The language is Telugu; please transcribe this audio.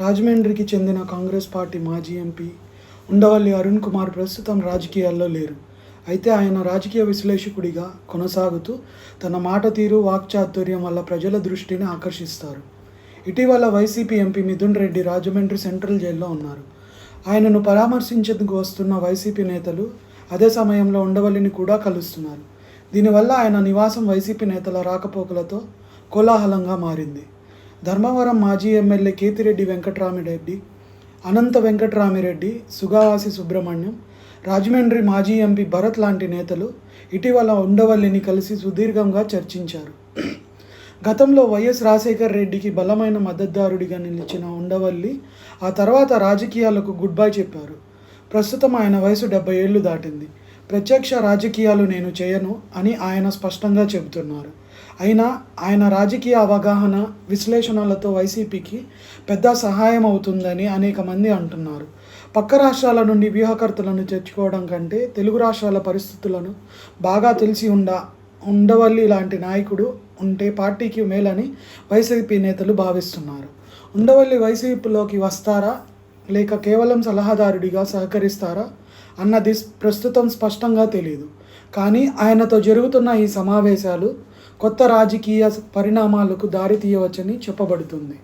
రాజమండ్రికి చెందిన కాంగ్రెస్ పార్టీ మాజీ ఎంపీ ఉండవల్లి అరుణ్ కుమార్ ప్రస్తుతం రాజకీయాల్లో లేరు. అయితే ఆయన రాజకీయ విశ్లేషకుడిగా కొనసాగుతూ తన మాట తీరు వాక్చాతుర్యం వల్ల ప్రజల దృష్టిని ఆకర్షిస్తారు. ఇటీవల YCP MP Mithun Reddy Rajahmundry central జైల్లో ఉన్నారు. ఆయనను పరామర్శించేందుకు వస్తున్న వైసీపీ నేతలు అదే సమయంలో ఉండవల్లిని కూడా కలుస్తున్నారు. దీనివల్ల ఆయన నివాసం వైసీపీ నేతల రాకపోకలతో కోలాహలంగా మారింది. ధర్మవరం మాజీ ఎమ్మెల్యే కేతిరెడ్డి వెంకటరామిరెడ్డి అనంత వెంకటరామిరెడ్డి సుగావాసి సుబ్రహ్మణ్యం రాజమండ్రి మాజీ ఎంపీ భరత్ లాంటి నేతలు ఇటీవల ఉండవల్లిని కలిసి సుదీర్ఘంగా చర్చించారు. గతంలో వైఎస్ రాజశేఖర్ రెడ్డికి బలమైన మద్దతుదారుడిగా నిలిచిన ఉండవల్లి ఆ తర్వాత రాజకీయాలకు గుడ్ బై చెప్పారు. ప్రస్తుతం ఆయన వయసు డెబ్బై ఏళ్ళు దాటింది. ప్రత్యక్ష రాజకీయాలు నేను చేయను అని ఆయన స్పష్టంగా చెబుతున్నారు. అయినా ఆయన రాజకీయ అవగాహన విశ్లేషణలతో వైసీపీకి పెద్ద సహాయం అవుతుందని అనేక మంది అంటున్నారు. పక్క రాష్ట్రాల నుండి వ్యూహకర్తలను తెచ్చుకోవడం కంటే తెలుగు రాష్ట్రాల పరిస్థితులను బాగా తెలిసి ఉండ ఉండవల్లి లాంటి నాయకుడు ఉంటే పార్టీకి మేలని వైసీపీ నేతలు భావిస్తున్నారు. ఉండవల్లి వైసీపీలోకి వస్తారా? లేక కేవలం సలహాదారుడిగా సహకరిస్తారా? అన్నది ప్రస్తుతం స్పష్టంగా తెలియదు కానీ ఆయనతో జరుగుతున్న ఈ సమావేశాలు కొత్త రాజకీయ పరిణామాలకు దారి తీయవచ్చని చెప్పబడుతుంది.